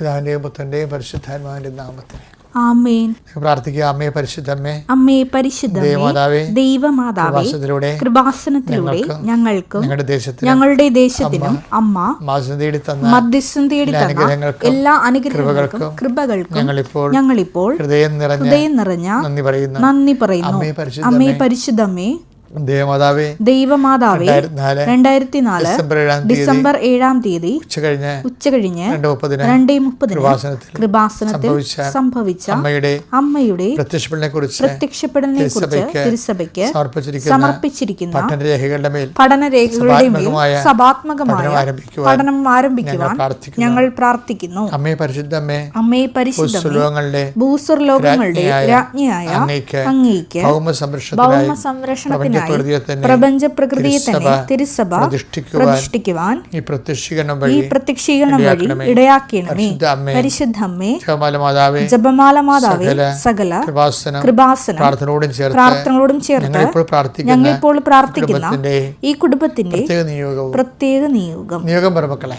പിതാവിന്റെയും പുത്രന്റെയും പരിശുദ്ധാത്മാവിന്റെ നാമത്തിൽ ആമേൻ. പ്രാർത്ഥിക്കുക അമ്മയെ പരിശുദ്ധമ്മേ അമ്മേ പരിശുദ്ധമേ ദേവമാതാവേ ദൈവമാതാവേ കൃപാസനത്തിലൂടെ ഞങ്ങൾക്കും ഞങ്ങളുടെ ദേശത്തിന് ഞങ്ങളുടെ ദേശത്തിനും അമ്മ തേടി തന്ന മധ്യസ്ഥം തേടി തന്ന എല്ലാ അനുഗ്രഹങ്ങൾക്കും കൃപകൾക്കും ഞങ്ങളിപ്പോൾ ഞങ്ങളിപ്പോൾ ഹൃദയം നിറഞ്ഞ ഹൃദയം നിറഞ്ഞ നന്ദി പറയുന്നു. നന്ദി പറയുന്നു. അമ്മയെ പരിശുദ്ധ അമ്മേ പരിശുദ്ധമ്മേ ദേവമാതാവേ ദൈവമാതാവേ രണ്ടായിരത്തി നാല് ഡിസംബർ ഏഴാം തീയതി ഉച്ച ഏഴാം ഉച്ച കഴിഞ്ഞ് ഉച്ചകഴിഞ്ഞ് രണ്ട് മുപ്പതിന് കൃപാസനത്തിൽ സംഭവിച്ച അമ്മയുടെ അമ്മയുടെ പ്രത്യക്ഷപ്പെടലിനെ കുറിച്ച് പ്രത്യക്ഷപ്പെടലിനെ കുറിച്ച് തിരുസഭയ്ക്ക് സമർപ്പിച്ചിരിക്കുന്ന പഠനരേഖകളുടെ മേൽ പഠനരേഖകളുടെ മേൽ സഭാത്മകമായ പഠനം ആരംഭിക്കുവാൻ ഞങ്ങൾ പ്രാർത്ഥിക്കുന്നു. അമ്മയെ പരിശുദ്ധമ്മേ അമ്മയെ പരിശുദ്ധമേ സുലോകങ്ങളുടെ ഭൂസ്വർ ലോകങ്ങളുടെ രാജ്ഞിയായ അങ്ങേക്ക് ഭൗമ സംരക്ഷണത്തിനായി പ്രപഞ്ച പ്രകൃതിയെ തന്നെ തിരുസഭ പ്രതിഷ്ഠിക്കുവാൻ ഈ പ്രത്യക്ഷീകരണം വഴി പ്രത്യക്ഷീകരണം വഴി ഇടയാക്കിയണമേ. പരിശുദ്ധമ്മേ ജപമാല മാതാവേ ജപമാല മാതാവേ സകല കൃപാസന പ്രാർത്ഥനയോടും ചേർത്ത് പ്രാർത്ഥനകളോടും ചേർത്ത് ഞങ്ങളിപ്പോൾ പ്രാർത്ഥിക്കുന്ന പ്രാർത്ഥിക്കുന്ന ഈ കുടുംബത്തിന്റെ പ്രത്യേക നിയോഗം പ്രത്യേക നിയോഗം. നിയോഗം പറമക്കളെ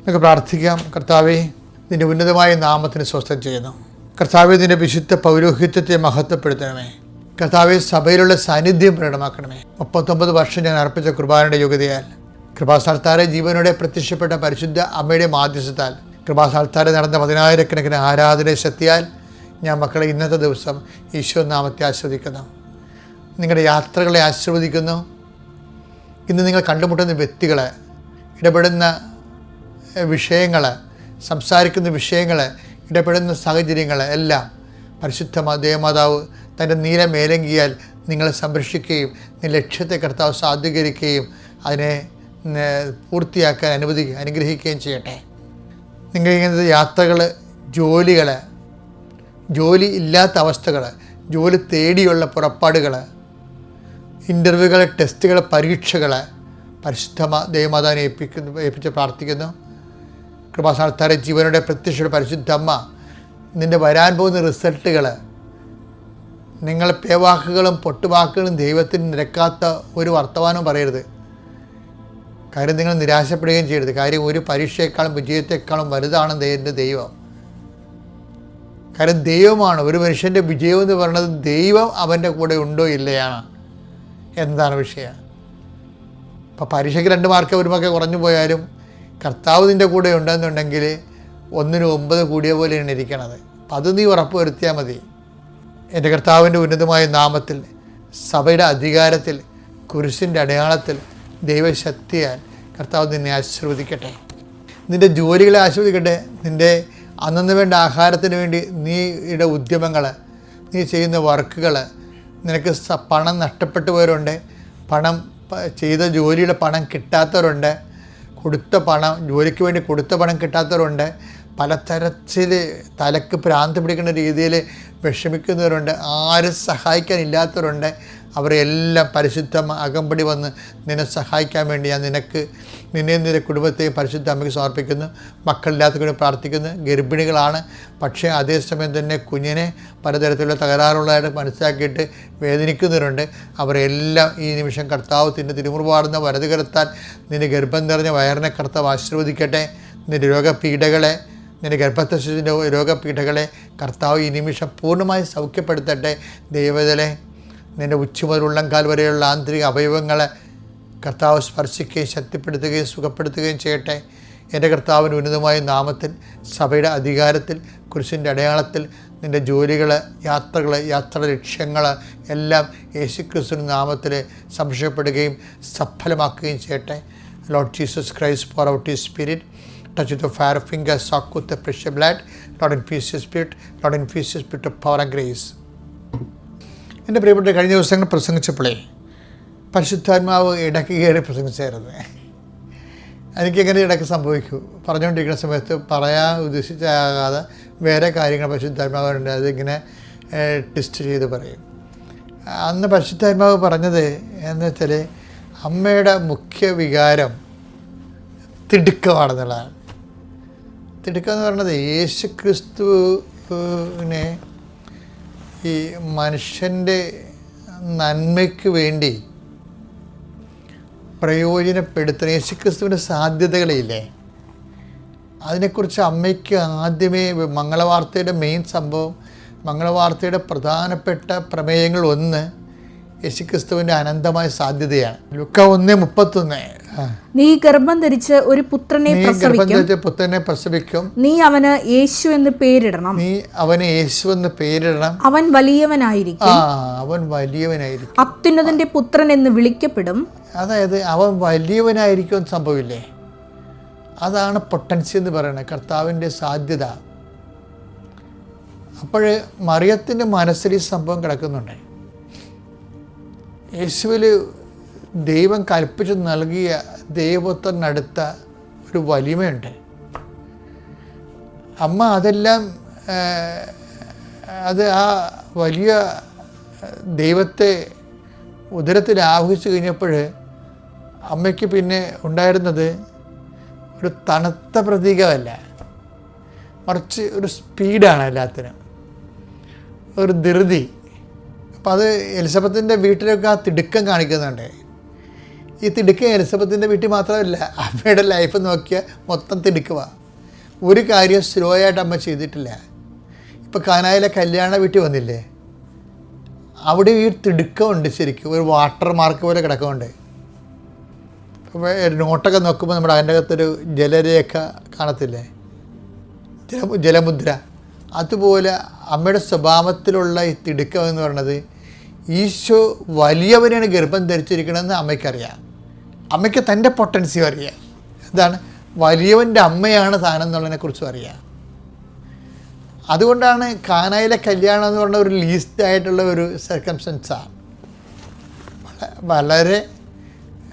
നമുക്ക് പ്രാർത്ഥിക്കാം. കർത്താവെ നിന്റെ ഉന്നതമായ നാമത്തിന് സ്വസ്ഥം ചെയ്യുന്നു. കർത്താവെ നിന്റെ വിശുദ്ധ പൗരോഹിത്യത്തെ മഹത്വപ്പെടുത്തണമേ. കർത്താവെ സഭയിലുള്ള സാന്നിധ്യം പ്രകടമാക്കണമേ. മുപ്പത്തൊമ്പത് വർഷം ഞാൻ അർപ്പിച്ച കുർബാനയുടെ യോഗ്യതയാൽ കൃപാസാൽത്താരെ ജീവനോടെ പ്രത്യക്ഷപ്പെട്ട പരിശുദ്ധ അമ്മയുടെ മാധ്യസ്ഥത്താൽ കൃപാസാൽത്താരെ നടന്ന പതിനായിരക്കണക്കിന് ആരാധന ശക്തിയാൽ ഞാൻ മക്കളെ ഇന്നത്തെ ദിവസം ഈശോ നാമത്തെ ആസ്വദിക്കുന്നു നിങ്ങളുടെ യാത്രകളെ ആസ്വദിക്കുന്നു ഇന്ന് നിങ്ങൾ കണ്ടുമുട്ടുന്ന വ്യക്തികളെ ഇടപെടുന്ന വിഷയങ്ങൾ സംസാരിക്കുന്ന വിഷയങ്ങൾ ഇടപെടുന്ന സാഹചര്യങ്ങൾ എല്ലാം പരിശുദ്ധ ദേവമാതാവ് തന്റെ നീല മേലങ്കിയാൽ നിങ്ങളെ സംരക്ഷിക്കുകയും നീ ലക്ഷ്യത്തെ കർത്താവ് സാധൂകരിക്കുകയും അതിനെ പൂർത്തിയാക്കാൻ അനുവദി അനുഗ്രഹിക്കുകയും ചെയ്യട്ടെ. നിങ്ങൾ ഇങ്ങനത്തെ യാത്രകൾ ജോലികൾ ജോലി ഇല്ലാത്ത അവസ്ഥകൾ ജോലി തേടിയുള്ള പുറപ്പാടുകൾ ഇന്റർവ്യൂകൾ ടെസ്റ്റുകൾ പരീക്ഷകൾ പരിശുദ്ധ ദേവമാതാവിനെ ഏൽപ്പിക്കുന്നു ഏൽപ്പിച്ച് പ്രാർത്ഥിക്കുന്നു. കൃപാസ്ഥാനത്താരെ ജീവനുടെ പ്രത്യക്ഷയുടെ പരിശുദ്ധ അമ്മ നിന്റെ വരാൻ പോകുന്ന റിസൾട്ടുകൾ നിങ്ങൾ പേവാക്കുകളും പൊട്ടുവാക്കുകളും ദൈവത്തിന് നിരക്കാത്ത ഒരു വർത്തമാനവും പറയരുത്. കാര്യം നിങ്ങൾ നിരാശപ്പെടുകയും ചെയ്യരുത്. കാര്യം ഒരു പരീക്ഷയെക്കാളും വിജയത്തെക്കാളും വലുതാണ് എന്റെ ദൈവം. കാര്യം ദൈവമാണ്. ഒരു മനുഷ്യന്റെ വിജയം എന്ന് പറയുന്നത് ദൈവം അവന്റെ കൂടെ ഉണ്ടോ ഇല്ലയാണ്. എന്താണ് വിഷയം? ഇപ്പോൾ പരീക്ഷയ്ക്ക് രണ്ട് മാർക്ക് ഒരു മാർക്ക് കുറഞ്ഞു പോയാലും കർത്താവ് നിന്റെ കൂടെ ഉണ്ടെന്നുണ്ടെങ്കിൽ ഒന്നിന് ഒമ്പത് കൂടിയ പോലെയാണ് ഇരിക്കണത്. അത് നീ ഉറപ്പ് വരുത്തിയാൽ മതി. എന്റെ കർത്താവിന്റെ ഉന്നതമായ നാമത്തിൽ സഭയുടെ അധികാരത്തിൽ കുരിശിന്റെ അടയാളത്തിൽ ദൈവശക്തിയാൽ കർത്താവ് നിന്നെ ആശീർവദിക്കട്ടെ. നിന്റെ ജോലികളെ ആശീർവദിക്കട്ടെ. നിന്റെ അന്നു വേണ്ട ആഹാരത്തിന് വേണ്ടി നീയുടെ ഉദ്യമങ്ങൾ നീ ചെയ്യുന്ന വർക്കുകൾ നിനക്ക് പണം നഷ്ടപ്പെട്ടു പോയവരുണ്ട്. പണം ചെയ്ത ജോലിയുടെ പണം കിട്ടാത്തവരുണ്ട്. കൊടുത്ത പണം ജോലിക്ക് വേണ്ടി കൊടുത്ത പണം കിട്ടാത്തവരുണ്ട്. പലതരത്തിൽ തലക്ക് ഭ്രാന്ത് പിടിക്കുന്ന രീതിയിൽ വിഷമിക്കുന്നവരുണ്ട്. ആരും സഹായിക്കാനില്ലാത്തവരുണ്ട്. അവരെല്ലാം പരിശുദ്ധ അകമ്പടി വന്ന് നിന്നെ സഹായിക്കാൻ വേണ്ടി ഞാൻ നിനക്ക് നിന്നെയും നിന്റെ കുടുംബത്തെയും പരിശുദ്ധ അമ്മയ്ക്ക് സമർപ്പിക്കുന്നു. മക്കളില്ലാത്ത കൂടി പ്രാർത്ഥിക്കുന്നു. ഗർഭിണികളാണ്. പക്ഷേ അതേസമയം തന്നെ കുഞ്ഞിനെ പലതരത്തിലുള്ള തകരാറുള്ളതായിട്ട് മനസ്സിലാക്കിയിട്ട് വേദനിക്കുന്നവരുണ്ട്. അവരെല്ലാം ഈ നിമിഷം കർത്താവ് തിന്റെ തിരുമുറുപാടുന്ന വലത് കരുത്താൻ നിന്റെ ഗർഭം നിറഞ്ഞ വയറിനെ കർത്താവ് ആശീർവദിക്കട്ടെ. നിന്റെ രോഗപീഠകളെ നിന്റെ ഗർഭത്തശ്ശിന്റെ രോഗപീഠകളെ കർത്താവ് ഈ നിമിഷം പൂർണമായി സൗഖ്യപ്പെടുത്തട്ടെ. ദൈവതലെ നിന്റെ ഉച്ച മുതൽ ഉള്ളംകാൽ വരെയുള്ള ആന്തരിക അവയവങ്ങളെ കർത്താവ് സ്പർശിക്കുകയും ശക്തിപ്പെടുത്തുകയും സുഖപ്പെടുത്തുകയും ചെയ്യട്ടെ എന്റെ കർത്താവിന് ഉന്നതമായ നാമത്തിൽ സഭയുടെ അധികാരത്തിൽ കുരിശിന്റെ അടയാളത്തിൽ നിന്റെ ജോലികൾ യാത്രകൾ യാത്ര ലക്ഷ്യങ്ങൾ എല്ലാം യേശുക്രിസ്തുവിന്റെ നാമത്തിൽ സംശയപ്പെടുകയും സഫലമാക്കുകയും ചെയ്യട്ടെ Lord Jesus Christ pour out ഈ spirit touch the fire finger finger, soak with the precious blood. Spirit Lord in spirit. Spirit power and grace. എന്റെ പ്രിയപ്പെട്ട കഴിഞ്ഞ ദിവസങ്ങൾ പ്രസംഗിച്ചപ്പോഴേ പരിശുദ്ധാത്മാവ് ഇടയ്ക്ക് കയറി പ്രസംഗിച്ചായിരുന്നു. എനിക്കെങ്ങനെ ഇടയ്ക്ക് സംഭവിക്കൂ? പറഞ്ഞുകൊണ്ടിരിക്കുന്ന സമയത്ത് പറയാൻ ഉദ്ദേശിച്ചാകാതെ വേറെ കാര്യങ്ങൾ പരിശുദ്ധാത്മാവുണ്ട് അതിങ്ങനെ ടെസ്റ്റ് ചെയ്ത് പറയും. അന്ന് പരിശുദ്ധാത്മാവ് പറഞ്ഞത് എന്ന് വെച്ചാൽ അമ്മയുടെ മുഖ്യ വികാരം തിടുക്കമാണെന്നുള്ളതാണ്. തിടുക്കം എന്ന് പറയുന്നത് യേശു ക്രിസ്തുവിനെ ഈ മനുഷ്യന്റെ നന്മയ്ക്ക് വേണ്ടി പ്രയോജനപ്പെടുത്തുന്ന യേശുക്രിസ്തുവിന്റെ സാധ്യതകളില്ലേ അതിനെക്കുറിച്ച് അമ്മയ്ക്ക് ആദ്യമേ മംഗളവാർത്തയുടെ മെയിൻ സംഭവം മംഗളവാർത്തയുടെ പ്രധാനപ്പെട്ട പ്രമേയങ്ങൾ ഒന്ന് യേശുക്രിസ്തുവിന്റെ അനന്തമായ സാധ്യതയാണ് ലുക്ക ഒന്ന് മുപ്പത്തൊന്ന്. നീ ഗർഭം ധരിച്ച് ഒരു പുത്രനെ പ്രസവിക്കും. പുത്രനെ പ്രസവിക്കും. നീ അവന് യേശു എന്ന് പേരിടണം. നീ അവന് യേശു എന്ന് പേരിടണം. അവൻ വലിയവനായിരിക്കും. അവൻ വലിയവനായിരിക്കും. അത്യുന്നതിന്റെ പുത്രൻ എന്ന് വിളിക്കപ്പെടും. അതായത് അവൻ വലിയവനായിരിക്കും സംഭവില്ലേ? അതാണ് പൊട്ടൻസി എന്ന് പറയുന്നത് കർത്താവിന്റെ സാധ്യത. അപ്പോൾ മറിയത്തിന്റെ മനസ്സിൽ ഈ സംഭവം കിടക്കുന്നുണ്ട്. യേശുവിൽ ദൈവം കൽപ്പിച്ച് നൽകിയ ദൈവത്തിനടുത്ത ഒരു വലിമയുണ്ട്. അമ്മ അതെല്ലാം അത് ആ വലിയ ദൈവത്തെ ഉദരത്തിൽ ആഹ്വിച്ചു കഴിഞ്ഞപ്പോൾ അമ്മയ്ക്ക് പിന്നെ ഉണ്ടായിരുന്നത് ഒരു തണുത്ത പ്രതീകമല്ല. മറിച്ച് ഒരു സ്പീഡാണ് എല്ലാത്തിനും. ഒരു ധൃതി. അപ്പോൾ അത് എലിസബത്തിന്റെ വീട്ടിലൊക്കെ ആ തിടുക്കം കാണിക്കുന്നുണ്ട്. ഈ തിടുക്കം എലിസബത്തിന്റെ വീട്ടിൽ മാത്രമല്ല അമ്മയുടെ ലൈഫ് നോക്കിയാൽ മൊത്തം തിടുക്കുവാ. ഒരു കാര്യം സ്ലോ ആയിട്ട് അമ്മ ചെയ്തിട്ടില്ല. ഇപ്പോൾ കാനായിലെ കല്യാണ വീട്ടിൽ വന്നില്ലേ? അവിടെ ഈ തിടുക്കമുണ്ട് ശരിക്കും. ഒരു വാട്ടർ മാർക്ക് പോലെ കിടക്കുന്നുണ്ട് അപ്പോൾ നോട്ടൊക്കെ നോക്കുമ്പോൾ നമ്മുടെ അതിന്റെ അകത്തൊരു ജലരേഖ കാണത്തില്ലേ? ജല ജലമുദ്ര. അതുപോലെ അമ്മയുടെ സ്വഭാവത്തിലുള്ള ഈ തിടുക്കം എന്ന് പറയുന്നത് ഈശോ വലിയവനാണ് ഗർഭം ധരിച്ചിരിക്കണമെന്ന് അമ്മയ്ക്കറിയാം. അമ്മയ്ക്ക് തന്റെ പൊട്ടൻസിയും അറിയാം. എന്താണ് വലിയവന്റെ അമ്മയാണ് താനെന്നുള്ളതിനെക്കുറിച്ചും അറിയാം. അതുകൊണ്ടാണ് കാനായിലെ കല്യാണം എന്ന് പറഞ്ഞ ഒരു ലീസ്റ്റ് ആയിട്ടുള്ള ഒരു സർക്കംസ്റ്റൻസാണ് വളരെ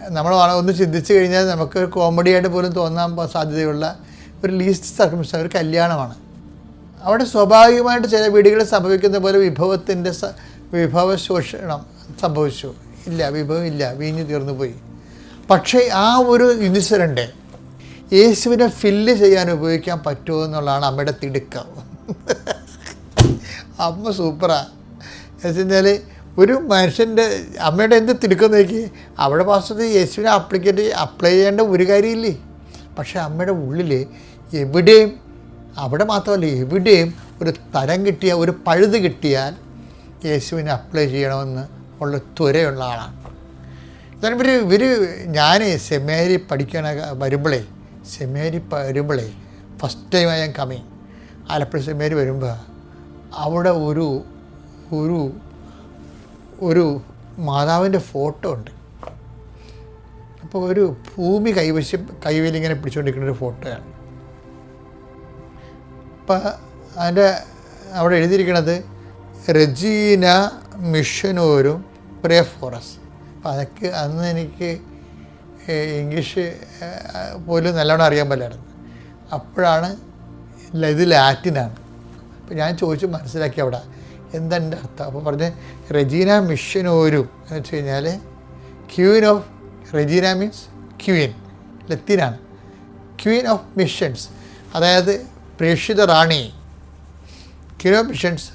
നമ്മൾ ഒന്ന് ചിന്തിച്ചു കഴിഞ്ഞാൽ നമുക്ക് കോമഡി ആയിട്ട് പോലും തോന്നാൻ സാധ്യതയുള്ള ഒരു ലീസ്റ്റ് സർക്കംസ്റ്റൻസ് ഒരു കല്യാണമാണ്. അവിടെ സ്വാഭാവികമായിട്ട് ചില വീടുകളിൽ സംഭവിക്കുന്ന പോലെ വിഭവത്തിന്റെ വിഭവ ശോഷണം സംഭവിച്ചു. ഇല്ല വിഭവം ഇല്ല വീഞ്ഞു തീർന്നു പോയി. പക്ഷേ ആ ഒരു ഇൻസിഡന്റ് യേശുവിനെ ഫില്ല് ചെയ്യാൻ ഉപയോഗിക്കാൻ പറ്റുമോ എന്നുള്ളതാണ് അമ്മയുടെ തിടുക്കം. അമ്മ സൂപ്പറാണ് എന്ന് ഒരു മനുഷ്യന്റെ അമ്മയുടെ എന്ത് തിടുക്കം നോക്കി അവിടെ പാസ്റ്റർ യേശുവിനെ അപ്ലിക്കേറ്റ് അപ്ലൈ ചെയ്യേണ്ട ഒരു കാര്യമില്ലേ? പക്ഷേ അമ്മയുടെ ഉള്ളിൽ എവിടെയും അവിടെ മാത്രമല്ല എവിടെയും ഒരു തരം കിട്ടിയ ഒരു പഴുത് കിട്ടിയാൽ യേശുവിനെ അപ്ലൈ ചെയ്യണമെന്ന് ഉള്ള ത്വരയുള്ള ആളാണ്. എന്നാൽ ഇവർ ഇവർ ഞാൻ സെമേരി പഠിക്കണ വരുമ്പോഴേ സെമേരി വരുമ്പോഴേ ഫസ്റ്റ് ടൈം ഞാൻ കമ്മിങ് ആലപ്പുഴ സെമേരി വരുമ്പോൾ അവിടെ ഒരു ഒരു ഒരു മാതാവിന്റെ ഫോട്ടോ ഉണ്ട്. അപ്പോൾ ഒരു ഭൂമി കൈവശം കൈവേലിങ്ങനെ പിടിച്ചുകൊണ്ടിരിക്കുന്ന ഒരു ഫോട്ടോയാണ്. അപ്പം അതിന്റെ അവിടെ എഴുതിയിരിക്കുന്നത് റെജീന മിഷനോരും പ്രേ ഫോറസ് അപ്പം അതൊക്കെ അന്ന് എനിക്ക് ഇംഗ്ലീഷ് പോലും നല്ലോണം അറിയാൻ പറ്റില്ലായിരുന്നു അപ്പോഴാണ് ഇത് ലാറ്റിനാണ്. അപ്പോൾ ഞാൻ ചോദിച്ചു മനസ്സിലാക്കി അവിടെ എന്താ എന്റെ അർത്ഥം? അപ്പോൾ പറഞ്ഞ് റെജീന മിഷനോരും എന്ന് വെച്ച് കഴിഞ്ഞാൽ queen of Regina means queen ലത്തീനാണ്. Queen of missions അതായത് പ്രേക്ഷിത റാണി. Queen of missions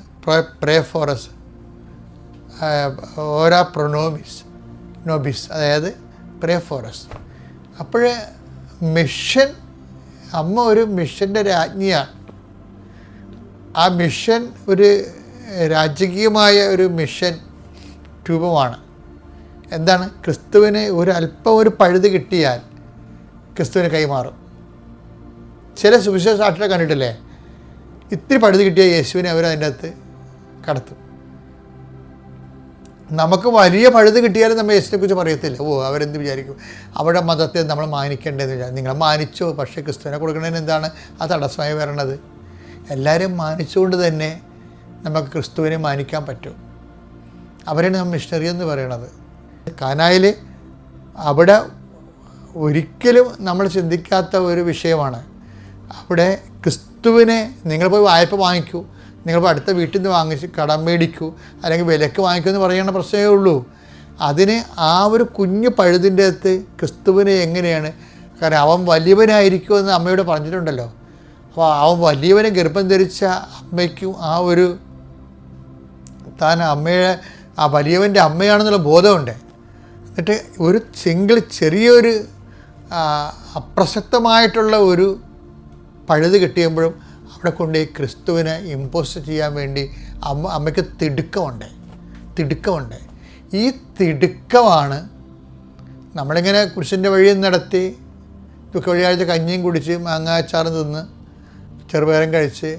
pray for us ഓരോ പ്രൊനോമിസ് നോബിസ് അതായത് പ്രേ ഫോറസ് അപ്പോൾ മിഷൻ അമ്മ ഒരു മിഷന്റെ രാജ്ഞിയാണ്. ആ മിഷൻ ഒരു രാജകീയമായ ഒരു മിഷൻ രൂപമാണ്. എന്താണ്? ക്രിസ്തുവിന് ഒരല്പം ഒരു പഴുത് കിട്ടിയാൽ ക്രിസ്തുവിന് കൈമാറും. ചില സുവിശേഷ സാക്ഷികളെ കണ്ടിട്ടില്ലേ? ഇത്തിരി പഴുത് കിട്ടിയ യേശുവിനെ അവർ അതിന്റെ അകത്ത് കടത്തും. നമുക്ക് വലിയ പഴുത് കിട്ടിയാലും നമ്മൾ യേശുവിനെ കുറിച്ച് പറയത്തില്ല. ഓ അവരെന്ത് വിചാരിക്കും? അവിടെ മതത്തെ നമ്മൾ മാനിക്കേണ്ടതെന്ന് വിചാരിക്കും. നിങ്ങൾ മാനിച്ചോ പക്ഷേ ക്രിസ്തുവിനെ കൊടുക്കുന്നതിന് എന്താണ്? ആ തടസ്സമായി വരണത്. എല്ലാവരും മാനിച്ചുകൊണ്ട് തന്നെ നമുക്ക് ക്രിസ്തുവിനെ മാനിക്കാൻ പറ്റും. അവരാണ് നമ്മൾ മിഷണറി എന്ന് പറയണത്. കാനായിൽ അവിടെ ഒരിക്കലും നമ്മൾ ചിന്തിക്കാത്ത ഒരു വിഷയമാണ്. അവിടെ ക്രിസ്തുവിനെ നിങ്ങൾ പോയി വായ്പ വാങ്ങിക്കൂ. നിങ്ങൾ അടുത്ത വീട്ടിൽ നിന്ന് വാങ്ങിച്ച് കടം മേടിക്കൂ അല്ലെങ്കിൽ വിലക്ക് വാങ്ങിക്കൂ എന്ന് പറയുന്ന പ്രശ്നമേ ഉള്ളൂ. അതിന് ആ ഒരു കുഞ്ഞു പഴുതിന്റെ അകത്ത് ക്രിസ്തുവിനെ എങ്ങനെയാണ്? കാരണം അവൻ വലിയവനായിരിക്കുമെന്ന് അമ്മയോട് പറഞ്ഞിട്ടുണ്ടല്ലോ. അപ്പോൾ അവൻ വലിയവനെ ഗർഭം ധരിച്ച അമ്മയ്ക്കും ആ ഒരു താൻ അമ്മയെ ആ വലിയവന്റെ അമ്മയാണെന്നുള്ള ബോധമുണ്ട്. എന്നിട്ട് ഒരു സിംഗിൾ ചെറിയൊരു അപ്രസക്തമായിട്ടുള്ള ഒരു പഴുത് കിട്ടിയപ്പോഴും അവിടെ കൊണ്ട് ക്രിസ്തുവിനെ ഇമ്പോസ് ചെയ്യാൻ വേണ്ടി അമ്മ അമ്മയ്ക്ക് തിടുക്കമുണ്ട്. തിടുക്കമുണ്ട്. ഈ തിടുക്കമാണ് നമ്മളിങ്ങനെ കുരിശിന്റെ വഴിയും നടത്തി ദുഃഖ വെള്ളിയാഴ്ച കഞ്ഞിയും കുടിച്ച് മാങ്ങാച്ചാറും തിന്ന് ചെറുപയറും കഴിച്ച്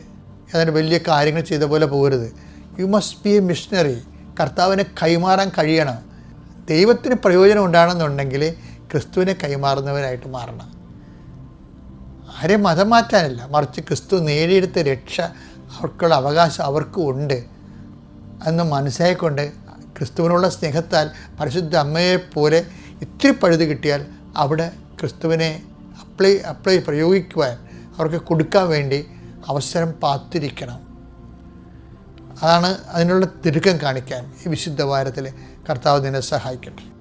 അതിന് വലിയ കാര്യങ്ങൾ ചെയ്ത പോലെ പോകരുത് you must be a missionary കർത്താവിനെ കൈമാറാൻ കഴിയണം. ദൈവത്തിന് പ്രയോജനം ഉണ്ടാകണമെന്നുണ്ടെങ്കിൽ ക്രിസ്തുവിനെ കൈമാറുന്നവരായിട്ട് മാറണം. ആരെയും മതം മാറ്റാനല്ല മറിച്ച് ക്രിസ്തു നേടിയെടുത്ത രക്ഷ അവർക്കുള്ള അവകാശം അവർക്കും ഉണ്ട് എന്ന് മനസ്സിലായിക്കൊണ്ട് ക്രിസ്തുവിനുള്ള സ്നേഹത്താൽ പരിശുദ്ധ അമ്മയെപ്പോലെ ഇത്തിരി പഴുത് കിട്ടിയാൽ അവിടെ ക്രിസ്തുവിനെ അപ്ലൈ അപ്ലൈ പ്രയോഗിക്കുവാൻ അവർക്ക് കൊടുക്കാൻ വേണ്ടി അവസരം പാത്തിരിക്കണം. അതാണ് അതിനുള്ള തിടുക്കം കാണിക്കാൻ ഈ വിശുദ്ധ വാരത്തിൽ കർത്താവ് നിന്നെ സഹായിക്കട്ടെ.